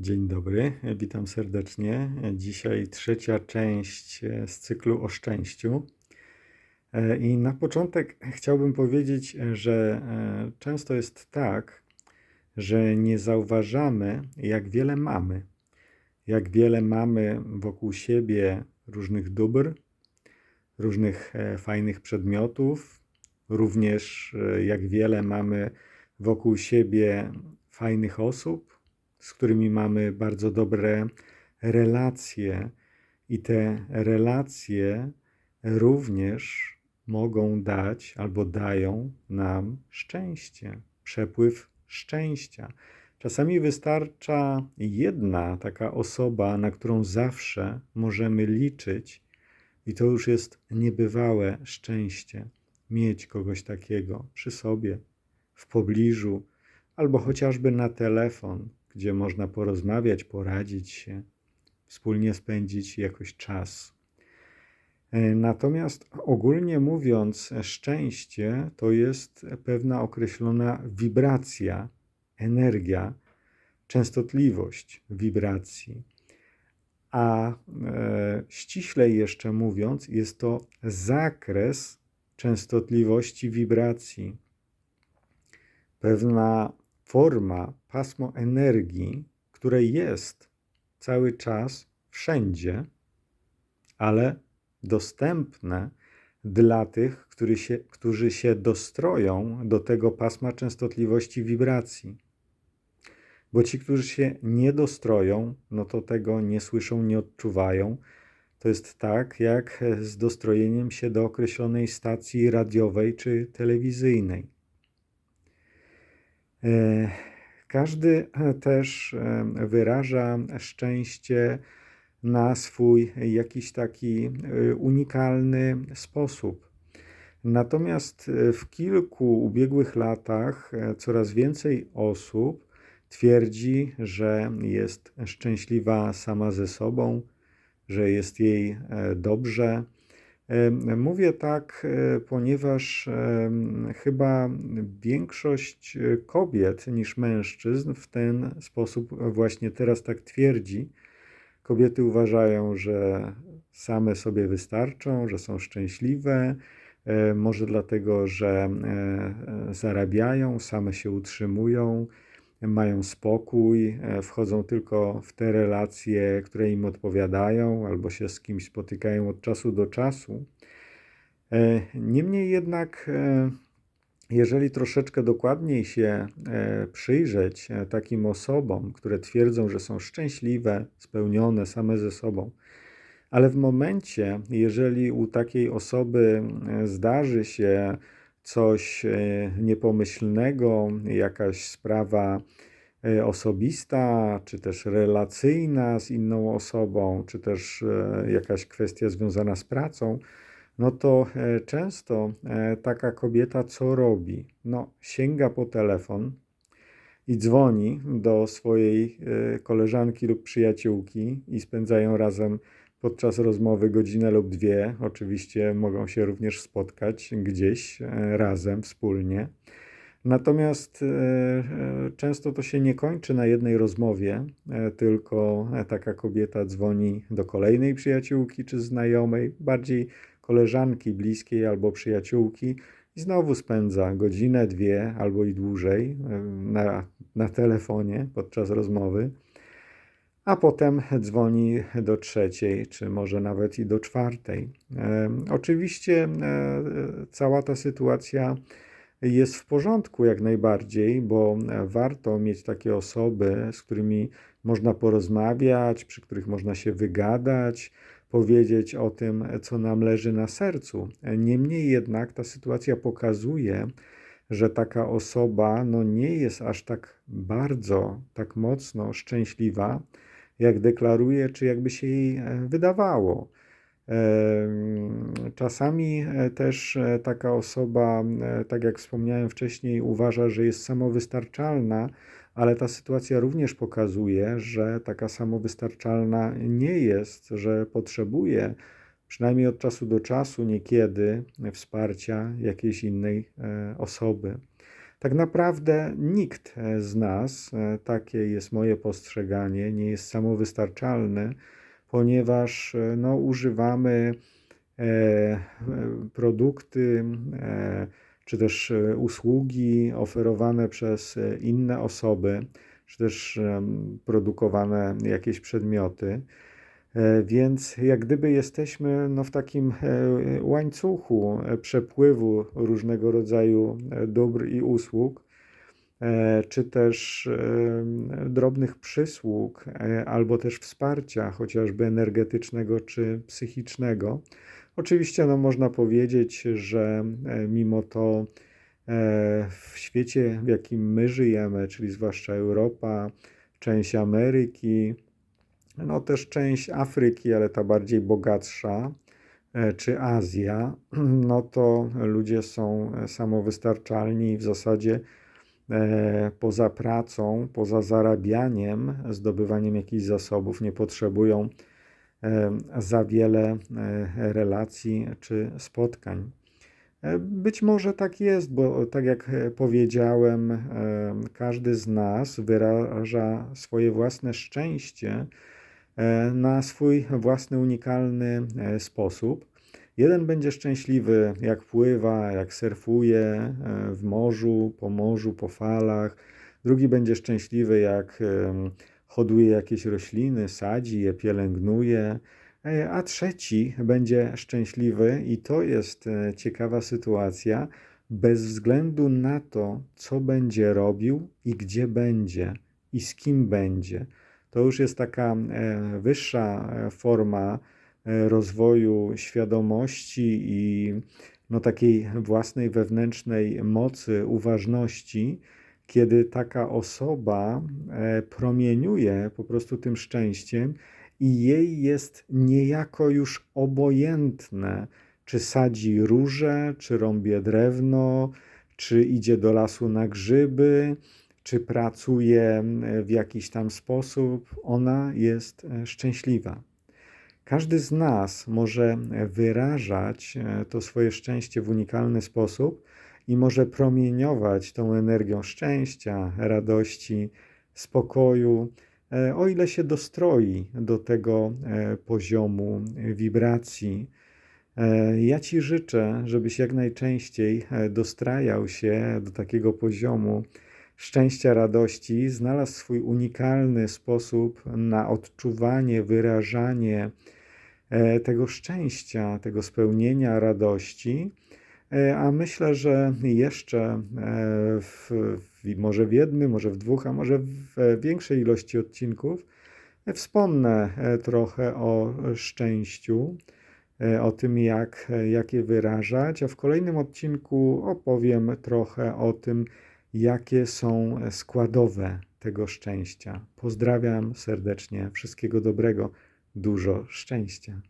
Dzień dobry, witam serdecznie. Dzisiaj trzecia część z cyklu o szczęściu. E, I na początek chciałbym powiedzieć, że e, często jest tak, że nie zauważamy, jak wiele mamy. Jak wiele mamy wokół siebie różnych dóbr, różnych e, fajnych przedmiotów, również jak wiele mamy wokół siebie fajnych osób z którymi mamy bardzo dobre relacje, i te relacje również mogą dać albo dają nam szczęście, przepływ szczęścia. Czasami wystarcza jedna taka osoba, na którą zawsze możemy liczyć, i to już jest niebywałe szczęście mieć kogoś takiego przy sobie, w pobliżu, albo chociażby na telefon, gdzie można porozmawiać, poradzić się, wspólnie spędzić jakoś czas. E, natomiast ogólnie mówiąc, szczęście to jest pewna określona wibracja, energia, częstotliwość wibracji. A e, ściślej jeszcze mówiąc, jest to zakres częstotliwości wibracji. Pewna forma, pasmo energii, które jest cały czas wszędzie, ale dostępne dla tych, którzy się, którzy się dostroją do tego pasma częstotliwości wibracji. Bo ci, którzy się nie dostroją, no to tego nie słyszą, nie odczuwają. To jest tak, jak z dostrojeniem się do określonej stacji radiowej czy telewizyjnej. E, każdy e, też e, wyraża szczęście na swój jakiś taki unikalny sposób. Natomiast w kilku ubiegłych latach coraz więcej osób twierdzi, że jest szczęśliwa sama ze sobą, że jest jej dobrze, Mówię tak, e, ponieważ chyba większość e, kobiet niż mężczyzn w ten sposób właśnie teraz tak twierdzi. Kobiety uważają, że same sobie wystarczą, że są szczęśliwe, e, może dlatego, że zarabiają, same się utrzymują mają spokój, e, wchodzą tylko w te relacje, które im odpowiadają, albo się z kimś spotykają od czasu do czasu. E, niemniej jednak, e, jeżeli troszeczkę dokładniej się przyjrzeć takim osobom, które twierdzą, że są szczęśliwe, spełnione same ze sobą, ale w momencie, jeżeli u takiej osoby zdarzy się coś e, niepomyślnego, jakaś sprawa e, osobista, czy też relacyjna z inną osobą, czy też e, jakaś kwestia związana z pracą, no to często taka kobieta co robi? No, sięga po telefon i dzwoni do swojej koleżanki lub przyjaciółki i spędzają razem podczas rozmowy godzinę lub dwie. Oczywiście mogą się również spotkać gdzieś e, razem, wspólnie. Natomiast e, e, często to się nie kończy na jednej rozmowie, tylko taka kobieta dzwoni do kolejnej przyjaciółki czy znajomej, bardziej koleżanki bliskiej albo przyjaciółki i znowu spędza godzinę, dwie albo i dłużej na, na telefonie podczas rozmowy a potem dzwoni do trzeciej, czy może nawet i do czwartej. Oczywiście e, cała ta sytuacja jest w porządku jak najbardziej, bo warto mieć takie osoby, z którymi można porozmawiać, przy których można się wygadać, powiedzieć o tym, co nam leży na sercu. Niemniej jednak ta sytuacja pokazuje, że taka osoba no, nie jest aż tak bardzo, tak mocno szczęśliwa, jak deklaruje, czy jakby się jej e, wydawało. Czasami e, też e, taka osoba, tak jak wspomniałem wcześniej, uważa, że jest samowystarczalna, ale ta sytuacja również pokazuje, że taka samowystarczalna nie jest, że potrzebuje przynajmniej od czasu do czasu niekiedy wsparcia jakiejś innej osoby. Tak naprawdę nikt e, z nas, e, takie jest moje postrzeganie, nie jest samowystarczalny, ponieważ e, no, używamy e, produkty e, czy też usługi oferowane przez inne osoby, czy też produkowane jakieś przedmioty. E, Więc jak gdyby jesteśmy no, w takim e, łańcuchu e, przepływu różnego rodzaju dóbr i usług, czy też drobnych przysług, albo też wsparcia, chociażby energetycznego czy psychicznego. Oczywiście no, można powiedzieć, że mimo to w świecie, w jakim my żyjemy, czyli zwłaszcza Europa, część Ameryki, no też część Afryki, ale ta bardziej bogatsza, e, czy Azja, no to ludzie są e, samowystarczalni i w zasadzie e, poza pracą, poza zarabianiem, zdobywaniem jakichś zasobów nie potrzebują za wiele relacji czy spotkań. Być może tak jest, bo tak jak powiedziałem, każdy z nas wyraża swoje własne szczęście na swój własny, unikalny e, sposób. Jeden będzie szczęśliwy, jak pływa, jak surfuje e, w morzu, po morzu, po falach. Drugi będzie szczęśliwy, jak hoduje jakieś rośliny, sadzi je, pielęgnuje. E, A trzeci będzie szczęśliwy, i to jest e, ciekawa sytuacja, bez względu na to, co będzie robił i gdzie będzie i z kim będzie. To już jest taka e, wyższa e, forma e, rozwoju świadomości i no, takiej własnej wewnętrznej mocy, uważności, kiedy taka osoba promieniuje po prostu tym szczęściem i jej jest niejako już obojętne, czy sadzi róże, czy rąbie drewno, czy idzie do lasu na grzyby, czy pracuje e, w jakiś tam sposób, ona jest e, szczęśliwa. Każdy z nas może wyrażać e, to swoje szczęście w unikalny sposób i może promieniować tą energią szczęścia, radości, spokoju, e, o ile się dostroi do tego poziomu wibracji. Ja Ci życzę, żebyś jak najczęściej dostrajał się do takiego poziomu szczęścia, radości, znalazł swój unikalny sposób na odczuwanie, wyrażanie e, tego szczęścia, tego spełnienia, radości. E, A myślę, że jeszcze e, w, może w jednym, może w dwóch, a może w większej ilości odcinków wspomnę trochę o szczęściu, o tym, jak, jak je wyrażać, a w kolejnym odcinku opowiem trochę o tym, jakie są składowe tego szczęścia. Pozdrawiam serdecznie, wszystkiego dobrego, dużo szczęścia.